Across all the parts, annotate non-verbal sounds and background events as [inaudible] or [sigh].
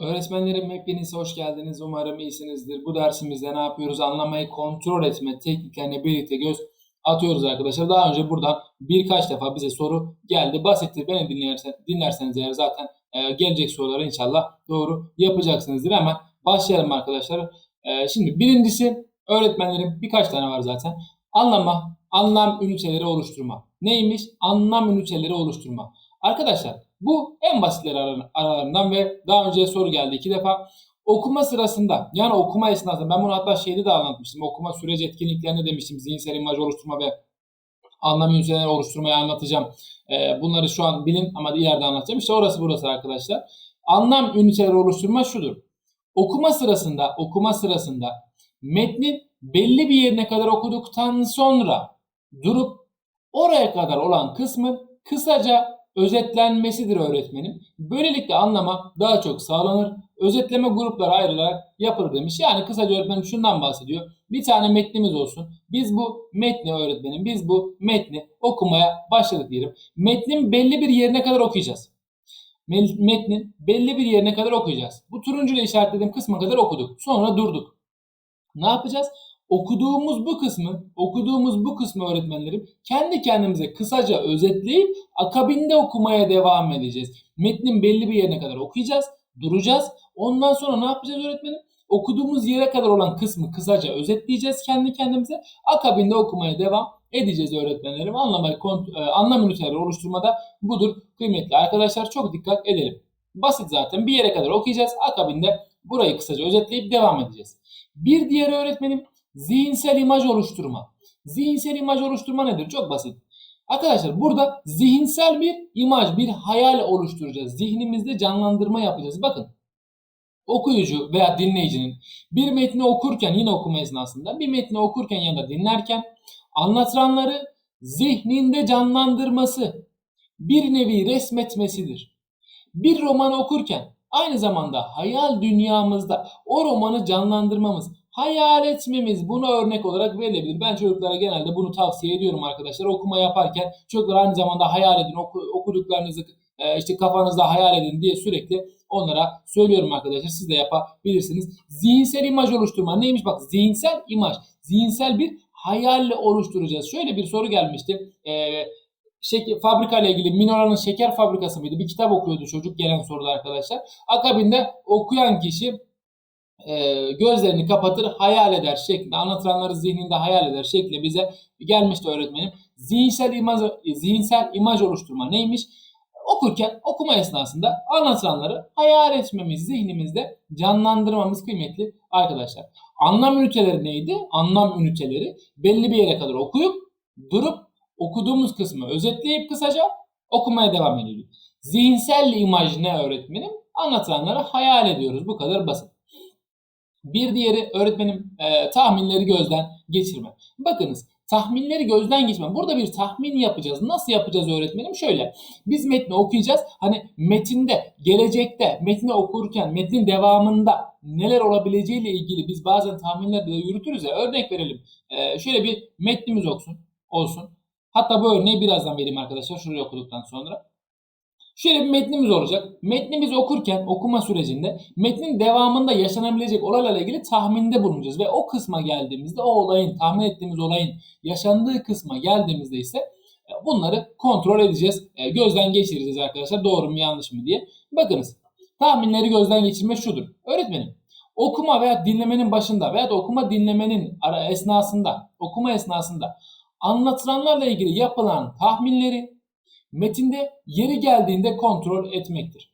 Öğretmenlerim hepiniz hoş geldiniz. Umarım iyisinizdir. Bu dersimizde ne yapıyoruz? Anlamayı kontrol etme tekniklerine birlikte göz atıyoruz arkadaşlar. Daha önce buradan birkaç defa bize soru geldi. Basittir. Beni dinlersen, dinlerseniz eğer zaten e, gelecek soruları inşallah doğru yapacaksınızdır. Hemen başlayalım arkadaşlar. E, şimdi birincisi öğretmenlerim birkaç tane var zaten. Anlama, anlam üniteleri oluşturma. Neymiş? Anlam üniteleri oluşturma. Arkadaşlar bu en basitleri ara- aralarından ve daha önce soru geldi iki defa. Okuma sırasında yani okuma esnasında ben bunu hatta şeyde de anlatmıştım. Okuma süreci etkinliklerinde demiştim. Zihinsel imaj oluşturma ve anlam üniteleri oluşturmayı anlatacağım. Ee, bunları şu an bilin ama ileride anlatacağım. İşte orası burası arkadaşlar. Anlam üniteleri oluşturma şudur. Okuma sırasında okuma sırasında metnin belli bir yerine kadar okuduktan sonra durup oraya kadar olan kısmın kısaca özetlenmesidir öğretmenim. Böylelikle anlama daha çok sağlanır. Özetleme gruplara ayrılarak yapılır demiş. Yani kısaca öğretmenim şundan bahsediyor. Bir tane metnimiz olsun. Biz bu metni öğretmenim, biz bu metni okumaya başladık diyelim. Metnin belli bir yerine kadar okuyacağız. Metnin belli bir yerine kadar okuyacağız. Bu turuncuyla işaretlediğim kısma kadar okuduk. Sonra durduk. Ne yapacağız? Okuduğumuz bu kısmı, okuduğumuz bu kısmı öğretmenlerim kendi kendimize kısaca özetleyip akabinde okumaya devam edeceğiz. Metnin belli bir yerine kadar okuyacağız, duracağız. Ondan sonra ne yapacağız öğretmenim? Okuduğumuz yere kadar olan kısmı kısaca özetleyeceğiz kendi kendimize. Akabinde okumaya devam edeceğiz öğretmenlerim. Kont- e, anlam üniteleri oluşturmada budur kıymetli arkadaşlar. Çok dikkat edelim. Basit zaten bir yere kadar okuyacağız. Akabinde burayı kısaca özetleyip devam edeceğiz. Bir diğer öğretmenim zihinsel imaj oluşturma. Zihinsel imaj oluşturma nedir? Çok basit. Arkadaşlar burada zihinsel bir imaj, bir hayal oluşturacağız. Zihnimizde canlandırma yapacağız. Bakın okuyucu veya dinleyicinin bir metni okurken yine okuma esnasında bir metni okurken ya da dinlerken anlatılanları zihninde canlandırması, bir nevi resmetmesidir. Bir roman okurken aynı zamanda hayal dünyamızda o romanı canlandırmamız, hayal etmemiz buna örnek olarak verilebilir. Ben çocuklara genelde bunu tavsiye ediyorum arkadaşlar. Okuma yaparken çocuklar aynı zamanda hayal edin, oku- okuduklarınızı e, işte kafanızda hayal edin diye sürekli onlara söylüyorum arkadaşlar. Siz de yapabilirsiniz. Zihinsel imaj oluşturma neymiş? Bak zihinsel imaj, zihinsel bir hayalle oluşturacağız. Şöyle bir soru gelmişti. Ee, şeker, fabrika ile ilgili Minora'nın şeker fabrikası mıydı? Bir kitap okuyordu çocuk gelen soruda arkadaşlar. Akabinde okuyan kişi e, gözlerini kapatır hayal eder şeklinde anlatılanları zihninde hayal eder şeklinde bize gelmişti öğretmenim. Zihinsel imaj, zihinsel imaj oluşturma neymiş? Okurken okuma esnasında anlatılanları hayal etmemiz, zihnimizde canlandırmamız kıymetli arkadaşlar. Anlam üniteleri neydi? Anlam üniteleri belli bir yere kadar okuyup durup okuduğumuz kısmı özetleyip kısaca okumaya devam ediyoruz. Zihinsel imaj ne öğretmenim? Anlatılanları hayal ediyoruz. Bu kadar basit. Bir diğeri öğretmenim e, tahminleri gözden geçirme. Bakınız tahminleri gözden geçirme. Burada bir tahmin yapacağız. Nasıl yapacağız öğretmenim? Şöyle. Biz metni okuyacağız. Hani metinde, gelecekte, metni okurken, metnin devamında neler olabileceğiyle ilgili biz bazen tahminler de yürütürüz ya. Örnek verelim. E, şöyle bir metnimiz olsun. olsun. Hatta bu örneği birazdan vereyim arkadaşlar. Şurayı okuduktan sonra. Şöyle bir metnimiz olacak. Metnimizi okurken okuma sürecinde metnin devamında yaşanabilecek olaylarla ilgili tahminde bulunacağız. Ve o kısma geldiğimizde o olayın, tahmin ettiğimiz olayın yaşandığı kısma geldiğimizde ise e, bunları kontrol edeceğiz. E, Gözden geçireceğiz arkadaşlar. Doğru mu yanlış mı diye. Bakınız tahminleri gözden geçirme şudur. Öğretmenim okuma veya dinlemenin başında veya da okuma dinlemenin ara esnasında, okuma esnasında anlatılanlarla ilgili yapılan tahminleri metinde yeri geldiğinde kontrol etmektir.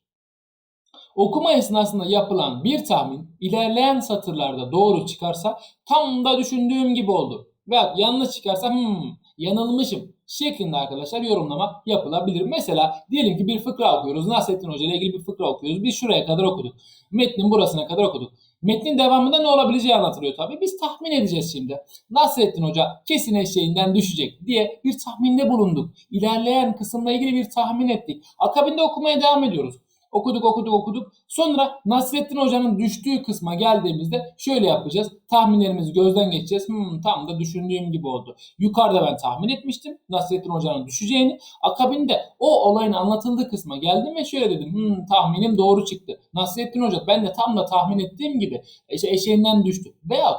Okuma esnasında yapılan bir tahmin ilerleyen satırlarda doğru çıkarsa tam da düşündüğüm gibi oldu. Veya yanlış çıkarsa hmm, yanılmışım şeklinde arkadaşlar yorumlama yapılabilir. Mesela diyelim ki bir fıkra okuyoruz. Nasrettin Hoca ile ilgili bir fıkra okuyoruz. Biz şuraya kadar okuduk. Metnin burasına kadar okuduk. Metnin devamında ne olabileceği anlatılıyor tabii. Biz tahmin edeceğiz şimdi. Nasrettin Hoca kesin eşeğinden düşecek diye bir tahminde bulunduk. İlerleyen kısımla ilgili bir tahmin ettik. Akabinde okumaya devam ediyoruz. Okuduk okuduk okuduk. Sonra Nasrettin Hoca'nın düştüğü kısma geldiğimizde şöyle yapacağız. Tahminlerimizi gözden geçeceğiz. Hmm, tam da düşündüğüm gibi oldu. Yukarıda ben tahmin etmiştim Nasrettin Hoca'nın düşeceğini. Akabinde o olayın anlatıldığı kısma geldim ve şöyle dedim. Hmm, tahminim doğru çıktı. Nasrettin Hoca ben de tam da tahmin ettiğim gibi eşeğinden düştü. Veya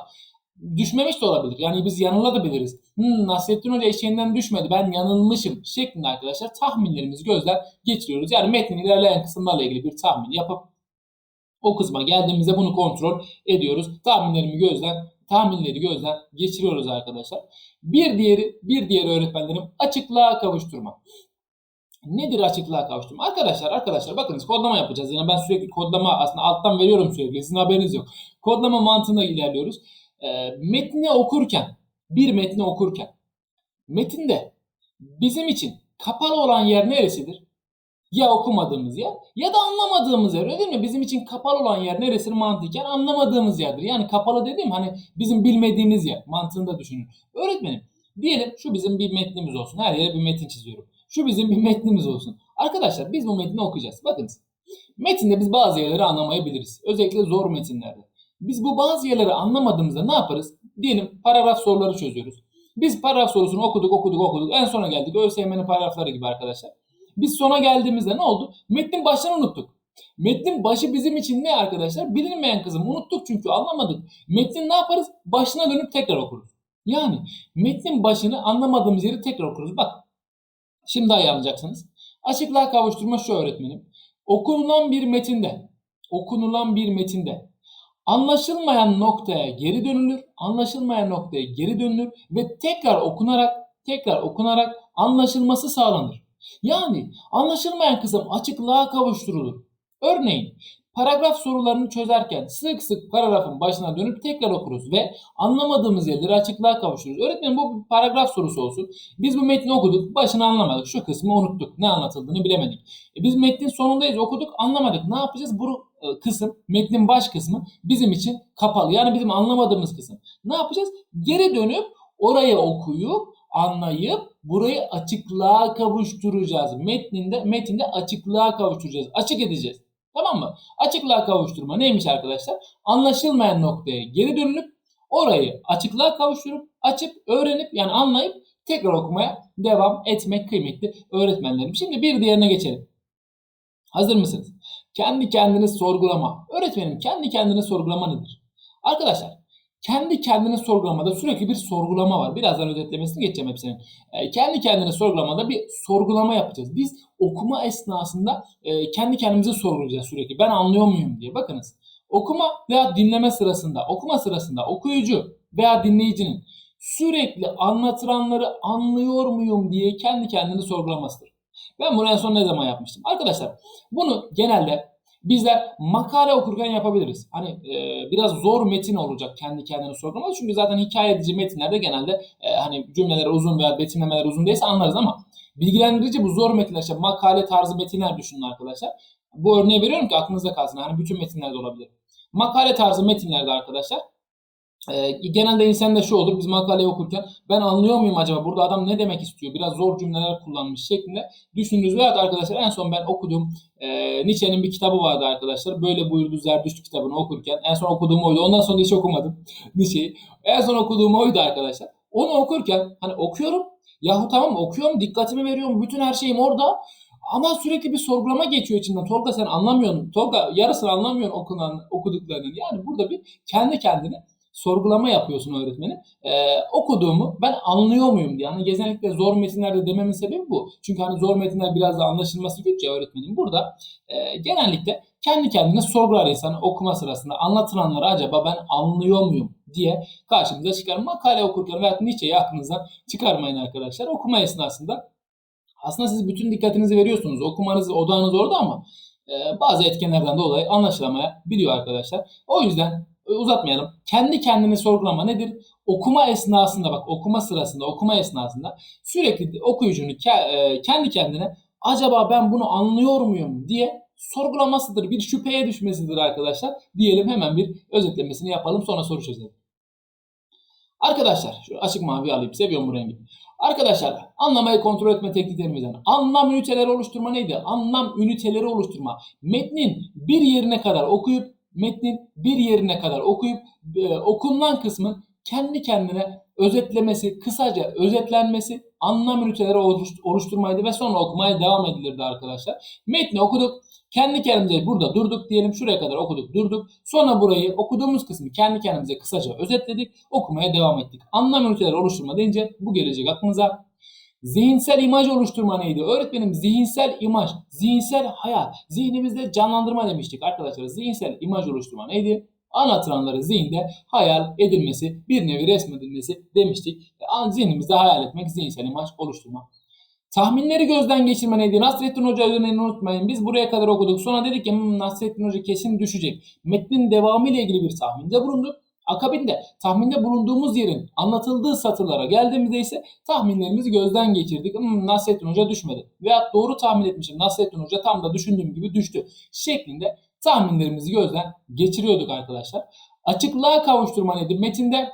düşmemiş de olabilir. Yani biz yanılabiliriz. Hmm, Nasrettin Hoca eşeğinden düşmedi ben yanılmışım şeklinde arkadaşlar tahminlerimizi gözden geçiriyoruz. Yani metnin ilerleyen kısımlarla ilgili bir tahmin yapıp o kısma geldiğimizde bunu kontrol ediyoruz. Tahminlerimi gözden tahminleri gözden geçiriyoruz arkadaşlar. Bir diğeri bir diğeri öğretmenlerim açıklığa kavuşturma. Nedir açıklığa kavuşturma? Arkadaşlar arkadaşlar bakınız kodlama yapacağız. Yani ben sürekli kodlama aslında alttan veriyorum sürekli. Sizin haberiniz yok. Kodlama mantığında ilerliyoruz. E, metni okurken bir metni okurken metinde bizim için kapalı olan yer neresidir? Ya okumadığımız yer ya da anlamadığımız yer öyle değil mi? Bizim için kapalı olan yer neresi mantıken anlamadığımız yerdir. Yani kapalı dediğim hani bizim bilmediğimiz yer mantığında düşünün. Öğretmenim diyelim şu bizim bir metnimiz olsun. Her yere bir metin çiziyorum. Şu bizim bir metnimiz olsun. Arkadaşlar biz bu metni okuyacağız. Bakınız. Metinde biz bazı yerleri anlamayabiliriz. Özellikle zor metinlerde. Biz bu bazı yerleri anlamadığımızda ne yaparız? Diyelim paragraf soruları çözüyoruz. Biz paragraf sorusunu okuduk okuduk okuduk. En sona geldik. ÖSYM'nin paragrafları gibi arkadaşlar. Biz sona geldiğimizde ne oldu? Metnin başını unuttuk. Metnin başı bizim için ne arkadaşlar? Bilinmeyen kızım. Unuttuk çünkü anlamadık. Metnin ne yaparız? Başına dönüp tekrar okuruz. Yani metnin başını anlamadığımız yeri tekrar okuruz. Bak şimdi anlayacaksınız. Açıklığa kavuşturma şu öğretmenim. Okunulan bir metinde, okunulan bir metinde anlaşılmayan noktaya geri dönülür, anlaşılmayan noktaya geri dönülür ve tekrar okunarak, tekrar okunarak anlaşılması sağlanır. Yani anlaşılmayan kısım açıklığa kavuşturulur. Örneğin paragraf sorularını çözerken sık sık paragrafın başına dönüp tekrar okuruz ve anlamadığımız yerleri açıklığa kavuştururuz. Öğretmenim bu bir paragraf sorusu olsun. Biz bu metni okuduk, başını anlamadık. Şu kısmı unuttuk. Ne anlatıldığını bilemedik. E biz metnin sonundayız, okuduk, anlamadık. Ne yapacağız? Bu kısım, metnin baş kısmı bizim için kapalı. Yani bizim anlamadığımız kısım. Ne yapacağız? Geri dönüp orayı okuyup anlayıp burayı açıklığa kavuşturacağız. Metninde metinde açıklığa kavuşturacağız. Açık edeceğiz. Tamam mı? Açıklığa kavuşturma neymiş arkadaşlar? Anlaşılmayan noktaya geri dönülüp orayı açıklığa kavuşturup açıp öğrenip yani anlayıp tekrar okumaya devam etmek kıymetli öğretmenlerim. Şimdi bir diğerine geçelim. Hazır mısınız? Kendi kendini sorgulama. Öğretmenim kendi kendini sorgulama nedir? Arkadaşlar kendi kendini sorgulamada sürekli bir sorgulama var. Birazdan özetlemesini geçeceğim hepsinin. E, kendi kendini sorgulamada bir sorgulama yapacağız. Biz okuma esnasında e, kendi kendimize sorgulayacağız sürekli. Ben anlıyor muyum diye. Bakınız okuma veya dinleme sırasında, okuma sırasında okuyucu veya dinleyicinin sürekli anlatılanları anlıyor muyum diye kendi kendini sorgulamasıdır. Ben bunu en son ne zaman yapmıştım? Arkadaşlar bunu genelde bizler makale okurken yapabiliriz. Hani e, biraz zor metin olacak kendi kendine sorgulamak. Çünkü zaten hikaye edici metinlerde genelde e, hani cümleler uzun veya betimlemeler uzun değilse anlarız ama bilgilendirici bu zor metinler işte makale tarzı metinler düşünün arkadaşlar. Bu örneği veriyorum ki aklınızda kalsın. Hani bütün metinlerde olabilir. Makale tarzı metinlerde arkadaşlar e, genelde insanda şu olur biz makaleyi okurken ben anlıyor muyum acaba burada adam ne demek istiyor biraz zor cümleler kullanmış şeklinde düşünürüz veya arkadaşlar en son ben okuduğum e, Nietzsche'nin bir kitabı vardı arkadaşlar böyle buyurdu Zerdüşt kitabını okurken en son okuduğum oydu ondan sonra hiç okumadım [laughs] Nietzsche'yi en son okuduğum oydu arkadaşlar onu okurken hani okuyorum yahu tamam okuyorum dikkatimi veriyorum bütün her şeyim orada ama sürekli bir sorgulama geçiyor içinden. Tolga sen anlamıyorsun. Tolga yarısını anlamıyorsun okunan, okuduklarının. Yani burada bir kendi kendine sorgulama yapıyorsun öğretmenim. Ee, okuduğumu ben anlıyor muyum diye. Yani genellikle zor metinlerde dememin sebebi bu. Çünkü hani zor metinler biraz da anlaşılması güç ya öğretmenim. Burada e, genellikle kendi kendine sorgular insan okuma sırasında anlatılanları acaba ben anlıyor muyum diye karşımıza çıkar. Makale okurken veya Nietzsche'yi aklınızdan çıkarmayın arkadaşlar. Okuma esnasında aslında siz bütün dikkatinizi veriyorsunuz. Okumanız, odağınız orada ama e, bazı etkenlerden dolayı anlaşılamaya biliyor arkadaşlar. O yüzden uzatmayalım. Kendi kendini sorgulama nedir? Okuma esnasında bak okuma sırasında okuma esnasında sürekli okuyucunun e, kendi kendine acaba ben bunu anlıyor muyum diye sorgulamasıdır. Bir şüpheye düşmesidir arkadaşlar. Diyelim hemen bir özetlemesini yapalım sonra soru çözelim. Arkadaşlar şu açık mavi alayım. Seviyorum bu rengi. Arkadaşlar anlamayı kontrol etme tekniklerimizden anlam üniteleri oluşturma neydi? Anlam üniteleri oluşturma. Metnin bir yerine kadar okuyup metnin bir yerine kadar okuyup e, okunulan kısmın kendi kendine özetlemesi, kısaca özetlenmesi anlam üniteleri oluş- oluşturmaydı ve sonra okumaya devam edilirdi arkadaşlar. Metni okuduk. Kendi kendimize burada durduk diyelim. Şuraya kadar okuduk durduk. Sonra burayı okuduğumuz kısmı kendi kendimize kısaca özetledik. Okumaya devam ettik. Anlam üniteleri oluşturma deyince bu gelecek aklınıza. Zihinsel imaj oluşturma neydi? Öğretmenim zihinsel imaj, zihinsel hayal, zihnimizde canlandırma demiştik arkadaşlar. Zihinsel imaj oluşturma neydi? Anlatılanları zihinde hayal edilmesi, bir nevi resmedilmesi demiştik. An zihnimizde hayal etmek, zihinsel imaj oluşturma. Tahminleri gözden geçirme neydi? Nasrettin Hoca örneğini unutmayın. Biz buraya kadar okuduk. Sonra dedik ki "Hmm, Nasrettin Hoca kesin düşecek. Metnin devamı ile ilgili bir tahminde bulunduk. Akabinde tahminde bulunduğumuz yerin anlatıldığı satırlara geldiğimizde ise tahminlerimizi gözden geçirdik. Hmm, Nasrettin Hoca düşmedi. Veya doğru tahmin etmişim. Nasrettin Hoca tam da düşündüğüm gibi düştü. Şeklinde tahminlerimizi gözden geçiriyorduk arkadaşlar. Açıklığa kavuşturma nedir? Metinde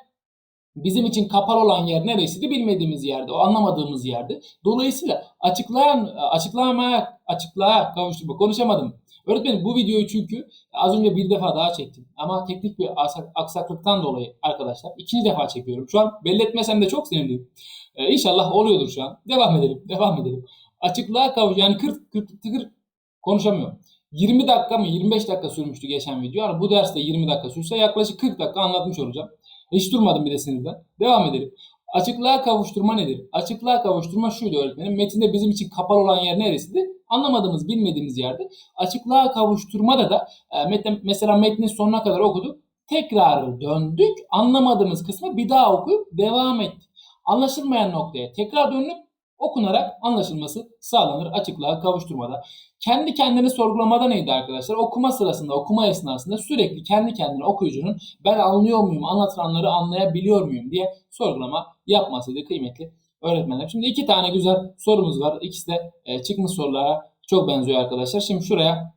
bizim için kapalı olan yer neresiydi? Bilmediğimiz yerde, o anlamadığımız yerde. Dolayısıyla açıklayan, açıklamaya, açıklığa kavuşturma. Konuşamadım. Öğretmenim bu videoyu çünkü az önce bir defa daha çektim. Ama teknik bir aksak- aksaklıktan dolayı arkadaşlar ikinci defa çekiyorum. Şu an belli etmesem de çok sevindim. Ee, inşallah oluyordur şu an. Devam edelim, devam edelim. Açıklığa kavuş, yani 40, 40, 40 konuşamıyorum. 20 dakika mı 25 dakika sürmüştü geçen video. Yani bu derste 20 dakika sürse yaklaşık 40 dakika anlatmış olacağım. Hiç durmadım bir de sinirden. Devam edelim. Açıklığa kavuşturma nedir? Açıklığa kavuşturma şuydu öğretmenim. Metinde bizim için kapalı olan yer neresiydi? Anlamadığımız, bilmediğimiz yerde. Açıklığa kavuşturmada da e, metne, mesela metnin sonuna kadar okuduk. Tekrar döndük. Anlamadığımız kısmı bir daha okuyup devam ettik. Anlaşılmayan noktaya tekrar dönüp okunarak anlaşılması sağlanır açıklığa kavuşturmada. Kendi kendini sorgulamada neydi arkadaşlar? Okuma sırasında, okuma esnasında sürekli kendi kendine okuyucunun ben anlıyor muyum, anlatılanları anlayabiliyor muyum diye sorgulama yapmasıydı kıymetli öğretmenler. Şimdi iki tane güzel sorumuz var. İkisi de e, çıkmış sorulara çok benziyor arkadaşlar. Şimdi şuraya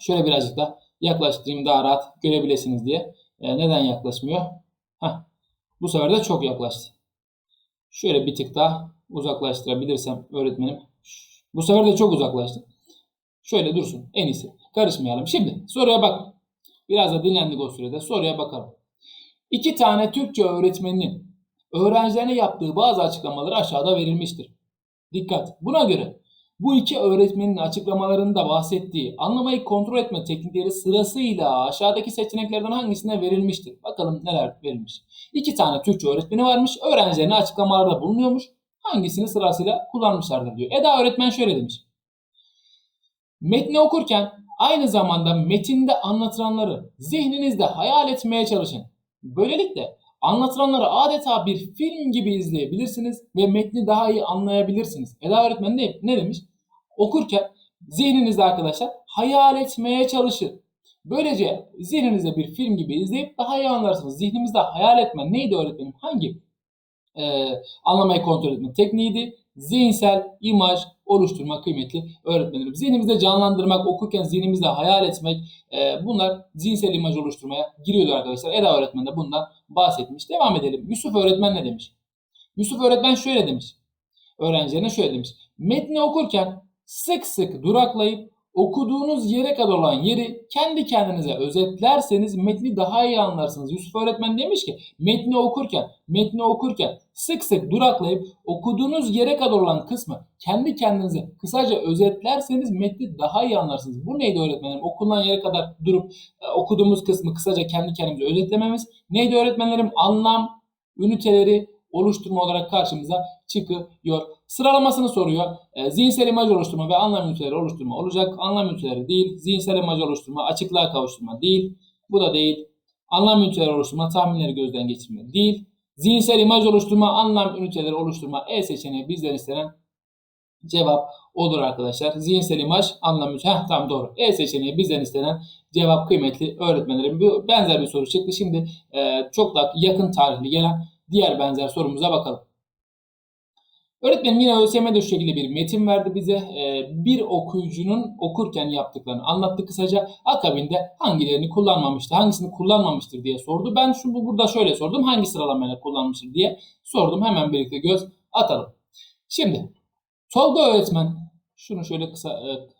şöyle birazcık da yaklaştırayım daha rahat görebilirsiniz diye. E, neden yaklaşmıyor? Heh, bu sefer de çok yaklaştı. Şöyle bir tık daha uzaklaştırabilirsem öğretmenim. Bu sefer de çok uzaklaştı. Şöyle dursun en iyisi. Karışmayalım. Şimdi soruya bak. Biraz da dinlendik o sürede. Soruya bakalım. İki tane Türkçe öğretmeninin öğrencilerine yaptığı bazı açıklamaları aşağıda verilmiştir. Dikkat. Buna göre bu iki öğretmenin açıklamalarında bahsettiği anlamayı kontrol etme teknikleri sırasıyla aşağıdaki seçeneklerden hangisine verilmiştir? Bakalım neler verilmiş. İki tane Türkçe öğretmeni varmış. Öğrencilerine açıklamalarda bulunuyormuş. Hangisini sırasıyla kullanmışlardır diyor. Eda öğretmen şöyle demiş. Metni okurken aynı zamanda metinde anlatılanları zihninizde hayal etmeye çalışın. Böylelikle anlatılanları adeta bir film gibi izleyebilirsiniz ve metni daha iyi anlayabilirsiniz. Eda öğretmen ne, ne demiş? Okurken zihninizde arkadaşlar hayal etmeye çalışın. Böylece zihninizde bir film gibi izleyip daha iyi anlarsınız. Zihnimizde hayal etme neydi öğretmenim? Hangi e, anlamayı kontrol etme tekniğiydi? Zihinsel imaj oluşturma kıymetli öğretmenlerim. Zihnimizde canlandırmak, okurken zihnimizde hayal etmek e, bunlar zihinsel imaj oluşturmaya giriyordu arkadaşlar. Eda öğretmen de bundan bahsetmiş. Devam edelim. Yusuf öğretmen ne demiş? Yusuf öğretmen şöyle demiş. Öğrencilerine şöyle demiş. Metni okurken sık sık duraklayıp okuduğunuz yere kadar olan yeri kendi kendinize özetlerseniz metni daha iyi anlarsınız. Yusuf öğretmen demiş ki metni okurken, metni okurken sık sık duraklayıp okuduğunuz yere kadar olan kısmı kendi kendinize kısaca özetlerseniz metni daha iyi anlarsınız. Bu neydi öğretmenim? Okunan yere kadar durup e, okuduğumuz kısmı kısaca kendi kendimize özetlememiz. Neydi öğretmenlerim? Anlam, üniteleri oluşturma olarak karşımıza çıkıyor. Sıralamasını soruyor. E, zihinsel imaj oluşturma ve anlam üniteleri oluşturma olacak. Anlam üniteleri değil. Zihinsel imaj oluşturma, açıklığa kavuşturma değil. Bu da değil. Anlam üniteleri oluşturma, tahminleri gözden geçirme değil. Zihinsel imaj oluşturma, anlam üniteleri oluşturma E seçeneği bizden istenen cevap olur arkadaşlar. Zihinsel imaj, anlam üniteleri. Heh, tamam doğru. E seçeneği bizden istenen cevap kıymetli öğretmenlerim. Benzer bir soru çıktı. Şimdi e, çok da yakın tarihli gelen diğer benzer sorumuza bakalım. Öğretmenim yine ÖSYM'de şu şekilde bir metin verdi bize. Ee, bir okuyucunun okurken yaptıklarını anlattı kısaca. Akabinde hangilerini kullanmamıştı, hangisini kullanmamıştır diye sordu. Ben şu bu burada şöyle sordum. Hangi sıralamayla kullanmıştır diye sordum. Hemen birlikte göz atalım. Şimdi Tolga öğretmen şunu şöyle kısa evet.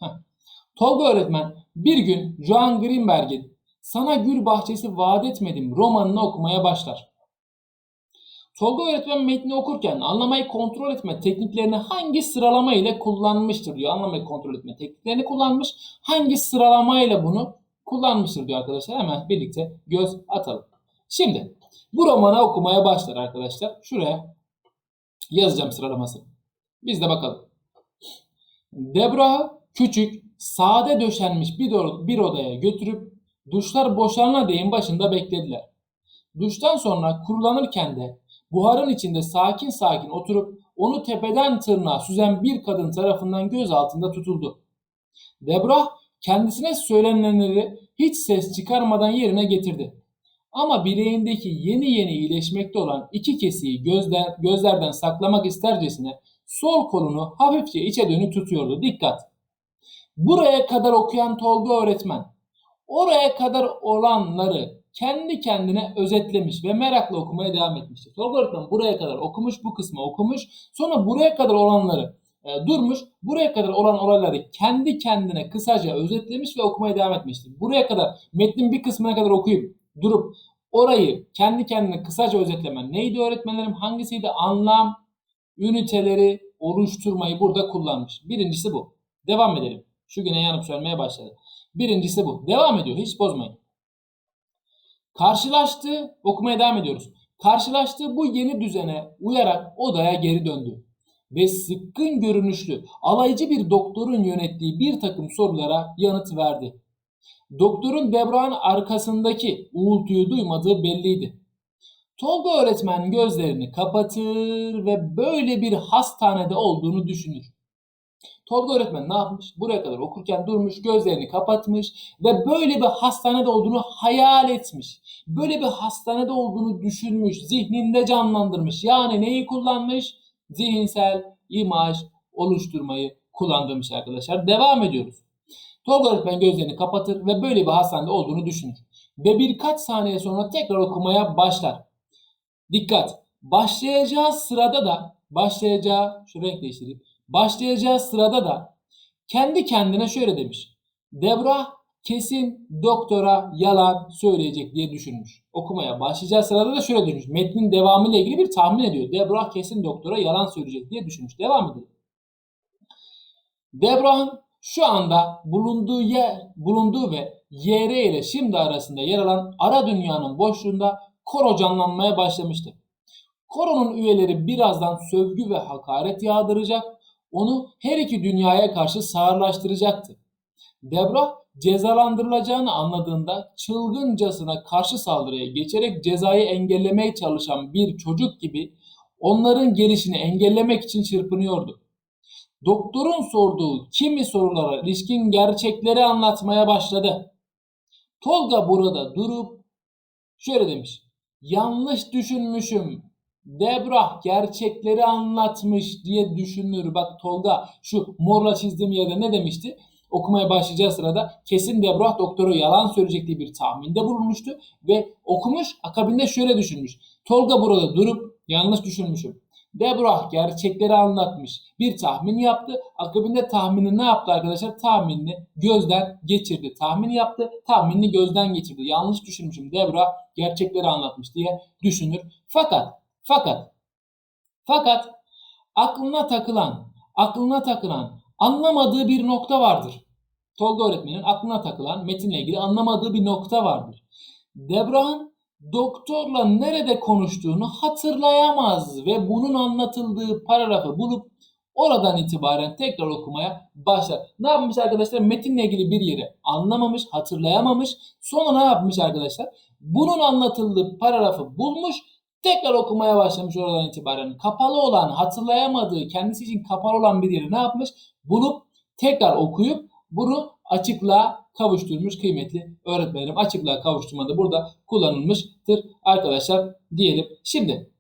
Tolga öğretmen bir gün Joan Greenberg'in Sana Gül Bahçesi Vaat Etmedim romanını okumaya başlar. Tolga öğretmen metni okurken anlamayı kontrol etme tekniklerini hangi sıralama ile kullanmıştır diyor. Anlamayı kontrol etme tekniklerini kullanmış. Hangi sıralama ile bunu kullanmıştır diyor arkadaşlar. Hemen birlikte göz atalım. Şimdi bu romanı okumaya başlar arkadaşlar. Şuraya yazacağım sıralamasını. Biz de bakalım. Debra küçük, sade döşenmiş bir, bir odaya götürüp duşlar boşalana değin başında beklediler. Duştan sonra kurulanırken de buharın içinde sakin sakin oturup onu tepeden tırnağa süzen bir kadın tarafından göz altında tutuldu. Debra kendisine söylenenleri hiç ses çıkarmadan yerine getirdi. Ama bileğindeki yeni yeni iyileşmekte olan iki kesiyi gözler, gözlerden saklamak istercesine sol kolunu hafifçe içe dönük tutuyordu. Dikkat! Buraya kadar okuyan Tolga öğretmen, oraya kadar olanları kendi kendine özetlemiş ve merakla okumaya devam etmiştir. Öğretmen buraya kadar okumuş, bu kısmı okumuş, sonra buraya kadar olanları e, durmuş, buraya kadar olan olayları kendi kendine kısaca özetlemiş ve okumaya devam etmiştir. Buraya kadar metnin bir kısmına kadar okuyup durup orayı kendi kendine kısaca özetlemen neydi öğretmenlerim? Hangisiydi? Anlam, üniteleri oluşturmayı burada kullanmış. Birincisi bu. Devam edelim. Şu güne yanıp sönmeye başladı. Birincisi bu. Devam ediyor. Hiç bozmayın. Karşılaştı. Okumaya devam ediyoruz. Karşılaştığı bu yeni düzene uyarak odaya geri döndü. Ve sıkkın görünüşlü, alaycı bir doktorun yönettiği bir takım sorulara yanıt verdi. Doktorun Debra'nın arkasındaki uğultuyu duymadığı belliydi. Tolga öğretmen gözlerini kapatır ve böyle bir hastanede olduğunu düşünür. Tolga öğretmen ne yapmış? Buraya kadar okurken durmuş, gözlerini kapatmış ve böyle bir hastanede olduğunu hayal etmiş. Böyle bir hastanede olduğunu düşünmüş, zihninde canlandırmış. Yani neyi kullanmış? Zihinsel imaj oluşturmayı kullandırmış arkadaşlar. Devam ediyoruz. Tolga öğretmen gözlerini kapatır ve böyle bir hastanede olduğunu düşünür. Ve birkaç saniye sonra tekrar okumaya başlar. Dikkat! Başlayacağı sırada da başlayacağı şu renk değiştireyim. Başlayacağı sırada da kendi kendine şöyle demiş. Debra kesin doktora yalan söyleyecek diye düşünmüş. Okumaya başlayacağı sırada da şöyle düşünmüş. Metnin devamıyla ilgili bir tahmin ediyor. Debra kesin doktora yalan söyleyecek diye düşünmüş. Devam edelim. Debra'nın şu anda bulunduğu yer, bulunduğu ve YR ile şimdi arasında yer alan ara dünyanın boşluğunda koro canlanmaya başlamıştı. Koronun üyeleri birazdan sövgü ve hakaret yağdıracak, onu her iki dünyaya karşı sağırlaştıracaktı. Debra cezalandırılacağını anladığında çılgıncasına karşı saldırıya geçerek cezayı engellemeye çalışan bir çocuk gibi onların gelişini engellemek için çırpınıyordu. Doktorun sorduğu kimi sorulara ilişkin gerçekleri anlatmaya başladı. Tolga burada durup şöyle demiş. Yanlış düşünmüşüm. Debrah gerçekleri anlatmış diye düşünür. Bak Tolga şu morla çizdiğim yerde ne demişti? Okumaya başlayacağı sırada kesin Debrah doktoru yalan söyleyecek diye bir tahminde bulunmuştu. Ve okumuş akabinde şöyle düşünmüş. Tolga burada durup yanlış düşünmüşüm. Debrah gerçekleri anlatmış. Bir tahmin yaptı. Akabinde tahmini ne yaptı arkadaşlar? Tahminini gözden geçirdi. Tahmin yaptı. Tahminini gözden geçirdi. Yanlış düşünmüşüm. Debrah gerçekleri anlatmış diye düşünür. Fakat fakat fakat aklına takılan aklına takılan anlamadığı bir nokta vardır. Tolga öğretmenin aklına takılan metinle ilgili anlamadığı bir nokta vardır. Debrah'ın doktorla nerede konuştuğunu hatırlayamaz ve bunun anlatıldığı paragrafı bulup oradan itibaren tekrar okumaya başlar. Ne yapmış arkadaşlar? Metinle ilgili bir yeri anlamamış, hatırlayamamış. Sonra ne yapmış arkadaşlar? Bunun anlatıldığı paragrafı bulmuş, tekrar okumaya başlamış oradan itibaren. Kapalı olan, hatırlayamadığı, kendisi için kapalı olan bir yeri ne yapmış? Bulup tekrar okuyup bunu açıklığa kavuşturmuş kıymetli öğretmenim. Açıklığa kavuşturmada burada kullanılmıştır arkadaşlar diyelim. Şimdi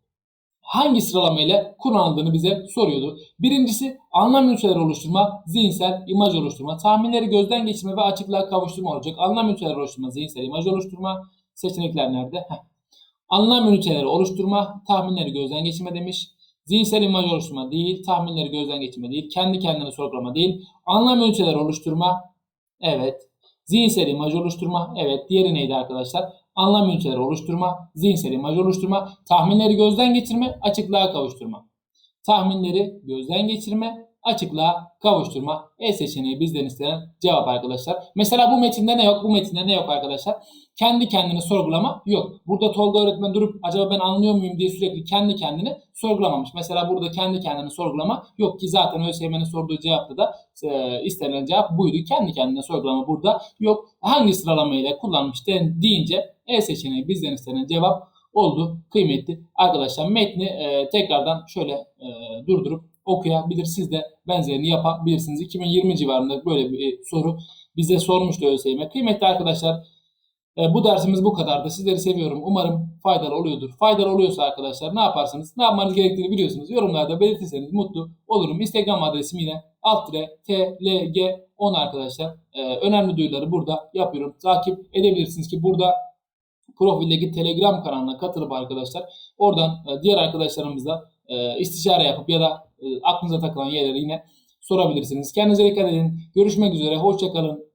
hangi sıralamayla kullanıldığını bize soruyordu. Birincisi anlam üniteleri oluşturma, zihinsel imaj oluşturma, tahminleri gözden geçirme ve açıklığa kavuşturma olacak. Anlam üniteleri oluşturma, zihinsel imaj oluşturma. Seçenekler nerede? Heh. Anlam üniteleri oluşturma, tahminleri gözden geçirme demiş. Zihinsel imaj oluşturma değil, tahminleri gözden geçirme değil, kendi kendine sorgulama değil, anlam üniteleri oluşturma, evet. Zihinsel imaj oluşturma, evet. Diğeri neydi arkadaşlar? Anlam üniteleri oluşturma, zihinsel imaj oluşturma, tahminleri gözden geçirme, açıklığa kavuşturma. Tahminleri gözden geçirme, açıklığa kavuşturma. E seçeneği bizden istenen cevap arkadaşlar. Mesela bu metinde ne yok? Bu metinde ne yok arkadaşlar? Kendi kendini sorgulama yok. Burada Tolga öğretmen durup acaba ben anlıyor muyum diye sürekli kendi kendini sorgulamamış. Mesela burada kendi kendini sorgulama yok ki zaten ÖSYM'nin sorduğu cevapta da e, istenilen cevap buydu. Kendi kendine sorgulama burada yok. Hangi sıralamayla kullanmış deyince E seçeneği bizden istenen cevap oldu kıymetli arkadaşlar. Metni e, tekrardan şöyle e, durdurup okuyabilir. Siz de benzerini yapabilirsiniz. 2020 civarında böyle bir soru bize sormuştu ÖSYM. Kıymetli arkadaşlar e, bu dersimiz bu kadardı. Sizleri seviyorum. Umarım faydalı oluyordur. Faydalı oluyorsa arkadaşlar ne yaparsınız? Ne yapmanız gerektiğini biliyorsunuz. Yorumlarda belirtirseniz mutlu olurum. Instagram adresim yine alt tlg10 arkadaşlar. E, önemli duyuruları burada yapıyorum. Takip edebilirsiniz ki burada profildeki Telegram kanalına katılıp arkadaşlar oradan e, diğer arkadaşlarımızla e, istişare yapıp ya da e, aklınıza takılan yerleri yine sorabilirsiniz. Kendinize dikkat edin. Görüşmek üzere. Hoşçakalın.